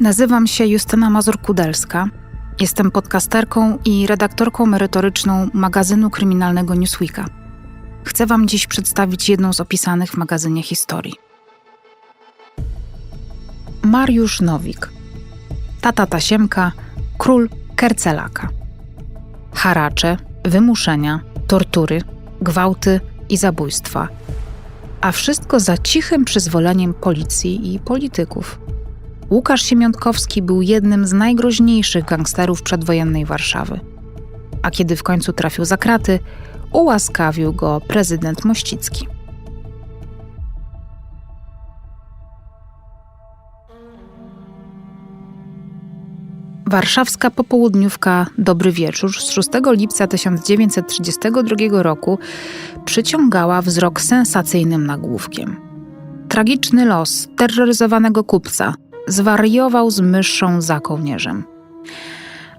Nazywam się Justyna Mazur-Kudelska. Jestem podcasterką i redaktorką merytoryczną magazynu kryminalnego Newsweeka. Chcę Wam dziś przedstawić jedną z opisanych w magazynie historii. Mariusz Nowik. Tata Tasiemka, król Kercelaka. Haracze, wymuszenia, tortury, gwałty i zabójstwa. A wszystko za cichym przyzwoleniem policji i polityków. Łukasz Siemiątkowski był jednym z najgroźniejszych gangsterów przedwojennej Warszawy. A kiedy w końcu trafił za kraty, ułaskawił go prezydent Mościcki. Warszawska popołudniówka Dobry Wieczór z 6 lipca 1932 roku przyciągała wzrok sensacyjnym nagłówkiem. Tragiczny los terroryzowanego kupca zwariował z myszą za kołnierzem.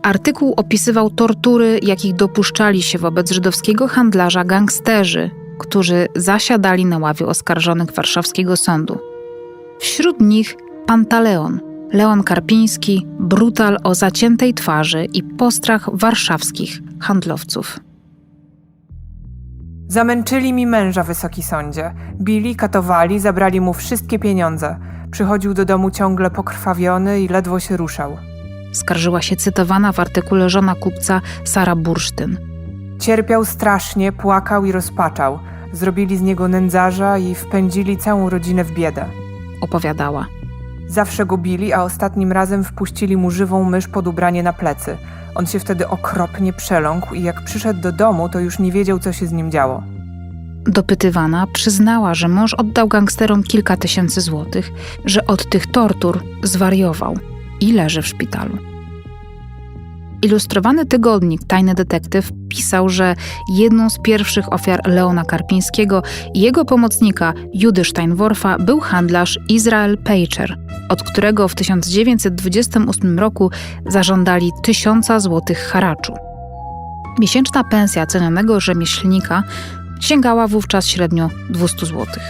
Artykuł opisywał tortury, jakich dopuszczali się wobec żydowskiego handlarza gangsterzy, którzy zasiadali na ławie oskarżonych warszawskiego sądu. Wśród nich Pantaleon, Leon Karpiński, brutal o zaciętej twarzy i postrach warszawskich handlowców. Zamęczyli mi męża, wysoki sądzie. Bili, katowali, zabrali mu wszystkie pieniądze. Przychodził do domu ciągle pokrwawiony i ledwo się ruszał. Skarżyła się cytowana w artykule żona kupca Sara Bursztyn. Cierpiał strasznie, płakał i rozpaczał. Zrobili z niego nędzarza i wpędzili całą rodzinę w biedę. Opowiadała. Zawsze go bili, a ostatnim razem wpuścili mu żywą mysz pod ubranie na plecy. On się wtedy okropnie przeląkł i jak przyszedł do domu, to już nie wiedział, co się z nim działo. Dopytywana przyznała, że mąż oddał gangsterom kilka tysięcy złotych, że od tych tortur zwariował i leży w szpitalu. Ilustrowany tygodnik Tajny Detektyw pisał, że jedną z pierwszych ofiar Leona Karpińskiego i jego pomocnika Judy Steinworfa był handlarz Israel Pejcher, od którego w 1928 roku zażądali tysiąca złotych haraczu. Miesięczna pensja cenionego rzemieślnika sięgała wówczas średnio 200 złotych.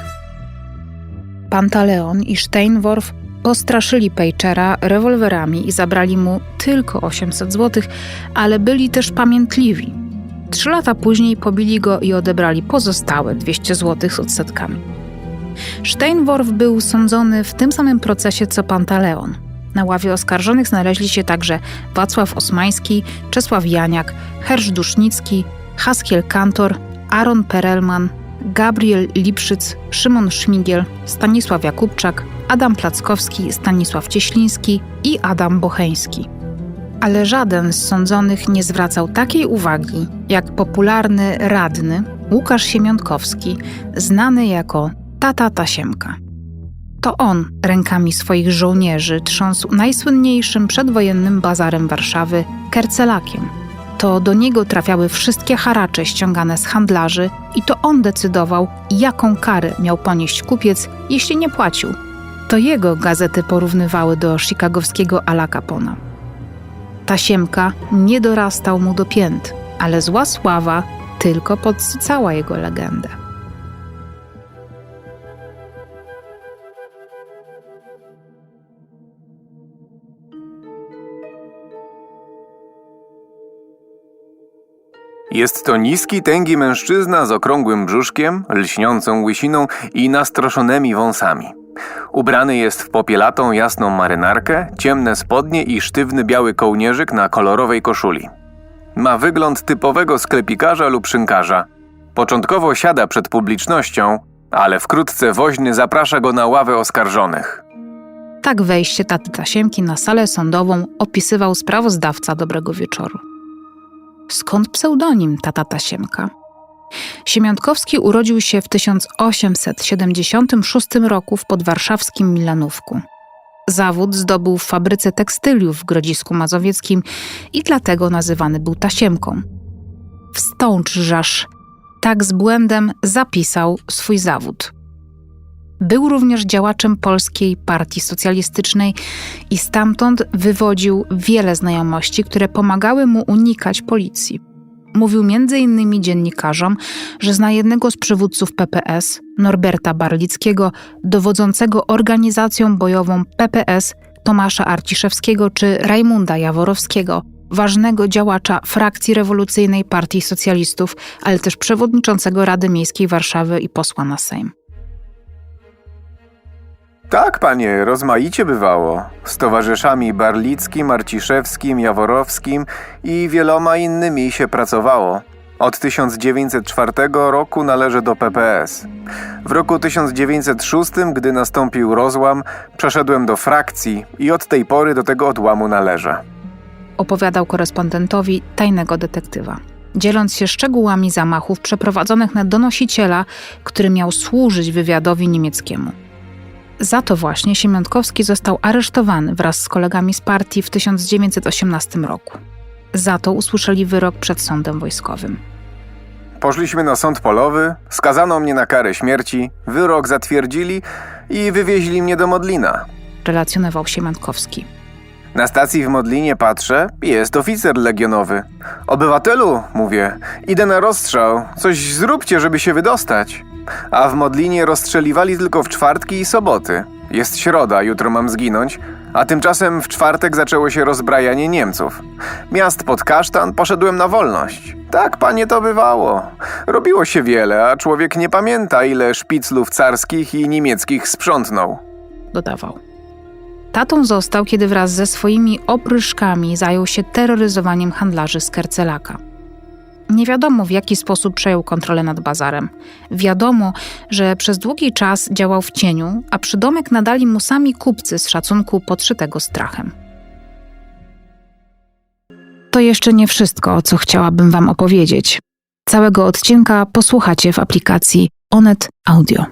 Pantaleon i Steinworf postraszyli Pejczera rewolwerami i zabrali mu tylko 800 zł, ale byli też pamiętliwi. Trzy lata później pobili go i odebrali pozostałe 200 zł z odsetkami. Steinworf był sądzony w tym samym procesie co Pantaleon. Na ławie oskarżonych znaleźli się także Wacław Osmański, Czesław Janiak, Hersz Dusznicki, Haskiel Kantor, Aaron Perelman, Gabriel Lipszyc, Szymon Szmigiel, Stanisław Jakubczak, Adam Plackowski, Stanisław Cieśliński i Adam Bocheński. Ale żaden z sądzonych nie zwracał takiej uwagi jak popularny radny Łukasz Siemiątkowski, znany jako Tata Tasiemka. To on rękami swoich żołnierzy trząsł najsłynniejszym przedwojennym bazarem Warszawy Kercelakiem – to do niego trafiały wszystkie haracze ściągane z handlarzy i to on decydował, jaką karę miał ponieść kupiec, jeśli nie płacił. To jego gazety porównywały do chicagowskiego Ala Capona. Tasiemka nie dorastał mu do pięt, ale zła sława tylko podsycała jego legendę. Jest to niski, tęgi mężczyzna z okrągłym brzuszkiem, lśniącą łysiną i nastroszonymi wąsami. Ubrany jest w popielatą jasną marynarkę, ciemne spodnie i sztywny biały kołnierzyk na kolorowej koszuli. Ma wygląd typowego sklepikarza lub szynkarza. Początkowo siada przed publicznością, ale wkrótce woźny zaprasza go na ławę oskarżonych. Tak wejście taty Tasiemki na salę sądową opisywał sprawozdawca Dobrego Wieczoru. Skąd pseudonim Tata Tasiemka? Siemiątkowski urodził się w 1876 roku w podwarszawskim Milanówku. Zawód zdobył w fabryce tekstyliów w Grodzisku Mazowieckim i dlatego nazywany był Tasiemką. Wstączżasz tak z błędem zapisał swój zawód. Był również działaczem Polskiej Partii Socjalistycznej i stamtąd wywodził wiele znajomości, które pomagały mu unikać policji. Mówił m.in. dziennikarzom, że zna jednego z przywódców PPS, Norberta Barlickiego, dowodzącego organizacją bojową PPS Tomasza Arciszewskiego czy Rajmunda Jaworowskiego, ważnego działacza frakcji rewolucyjnej Partii Socjalistów, ale też przewodniczącego Rady Miejskiej Warszawy i posła na Sejm. Tak, panie, rozmaicie bywało. Z towarzyszami Barlickim, Arciszewskim, Jaworowskim i wieloma innymi się pracowało. Od 1904 roku należę do PPS. W roku 1906, gdy nastąpił rozłam, przeszedłem do frakcji i od tej pory do tego odłamu należę. opowiadał korespondentowi tajnego detektywa, dzieląc się szczegółami zamachów przeprowadzonych na donosiciela, który miał służyć wywiadowi niemieckiemu. Za to właśnie Siemiątkowski został aresztowany wraz z kolegami z partii w 1918 roku. Za to usłyszeli wyrok przed sądem wojskowym. Poszliśmy na sąd polowy, skazano mnie na karę śmierci, wyrok zatwierdzili i wywieźli mnie do Modlina. Relacjonował Siemiątkowski. Na stacji w Modlinie patrzę, jest oficer legionowy. Obywatelu, mówię, idę na rozstrzał, coś zróbcie, żeby się wydostać. A w Modlinie rozstrzeliwali tylko w czwartki i soboty. Jest środa, jutro mam zginąć, a tymczasem w czwartek zaczęło się rozbrajanie Niemców. Miast pod kasztan poszedłem na wolność. Tak, panie, to bywało. Robiło się wiele, a człowiek nie pamięta, ile szpiclów carskich i niemieckich sprzątnął. dodawał. Tatą został, kiedy wraz ze swoimi opryszkami zajął się terroryzowaniem handlarzy z Kercelaka. Nie wiadomo, w jaki sposób przejął kontrolę nad bazarem. Wiadomo, że przez długi czas działał w cieniu, a przydomek nadali mu sami kupcy z szacunku podszytego strachem. To jeszcze nie wszystko, co chciałabym Wam opowiedzieć. Całego odcinka posłuchacie w aplikacji Onet Audio.